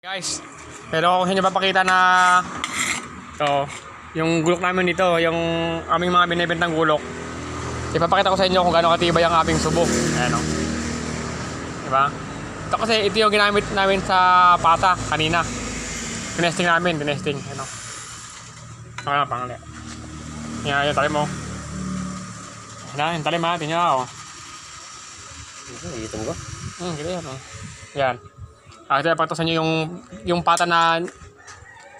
Guys, pero ako sa inyo papakita na to, yung gulok namin dito, yung aming mga binibentang gulok. Ipapakita ko sa inyo kung gaano katibay ang aming subo. Ayan o. Diba? Ito kasi ito yung ginamit namin sa pata kanina. Tinesting namin, tinesting. Ayan o. Ano na, pangali. Yan, yung talim mo. Yan na, yung talim ha, tingnan nyo o. Itom ko. Hmm, gila yan o. Yan. Ah, ito ipakita sa inyo yung, yung pata na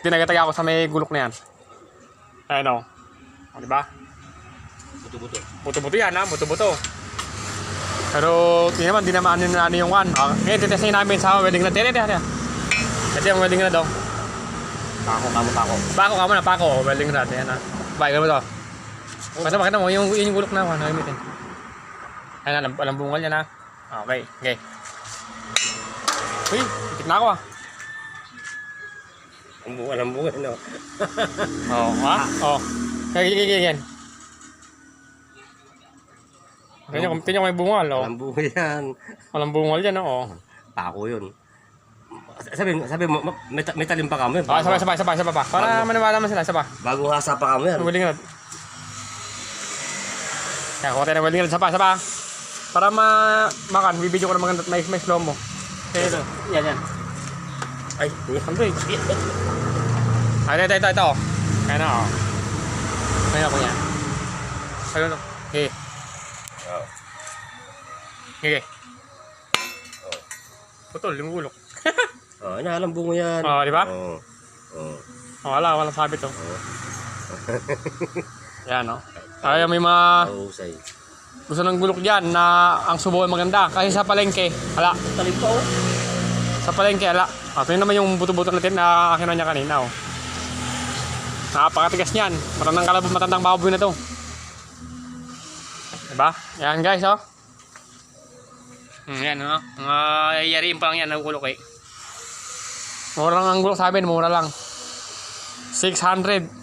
tinagataga ko sa may gulok na yan. Ayan o. O, diba? Buto-buto. Buto-buto yan ha, buto-buto. Pero, tingnan naman, di naman ano na ano yung one. Ah, ngayon, titestin namin sa wedding na. Tira, tira, tira. Ito yung wedding na daw. Pako, kamo, pako. Pako ka muna, pako. Welding rod, ayan ha. Bye, mo to. Basta makita mo, yung, yung gulok na, ano, gamitin. Ayan na, alam, alam bungal yan ha. Okay, okay. Uy, itik na ako ah. Ang bunga, ang bunga, no? Oo, ha? Oo. Kaya, kaya, kaya, kaya. Tingnan ko, tingnan ko may bungal, oh. Ang bunga yan. Walang bungal yan, oh. Pako yun. Sabi, sabi mo, ma- may, ta- may talim pa kami. Ah, sabay, sabay, sabay, sabay pa. Para maniwala naman sila, sabay. Bagong hasa pa kami yan. Welding rod. Kaya kuha tayo ng welding rod, sabay, sabay. Para ma makan, bibidyo ko na maganda at may, may slow mo. Kaya ito. Yan, yan. Ay, yan. Ano eh? Ay, ito, ito, ito. Kaya na, oh. Kaya ako yan. Ayun, oh. Okay. Oh. Okay. Putol, yung. Oh, yan, alam bunga yan. Oh, di ba? Oo. Oo. Oh, wala, walang sabi to. Oo. Yan, oh. Ay, may mga Mahusay. Gusto ng gulok dyan na ang subo ay maganda. Kasi sa palengke, wala. Talim pa, oh. Sa palengke, ala. Ah, ito yun naman yung buto-buto natin na akin na niya kanina, oh. Napakatigas niyan. Matandang kalabo, matandang baboy na to. Diba? Yan, guys, oh. Hmm, yan, oh. Mga yayariin pa lang yan ng gulok, eh. Mura lang ang gulok sa amin, mura lang. 600.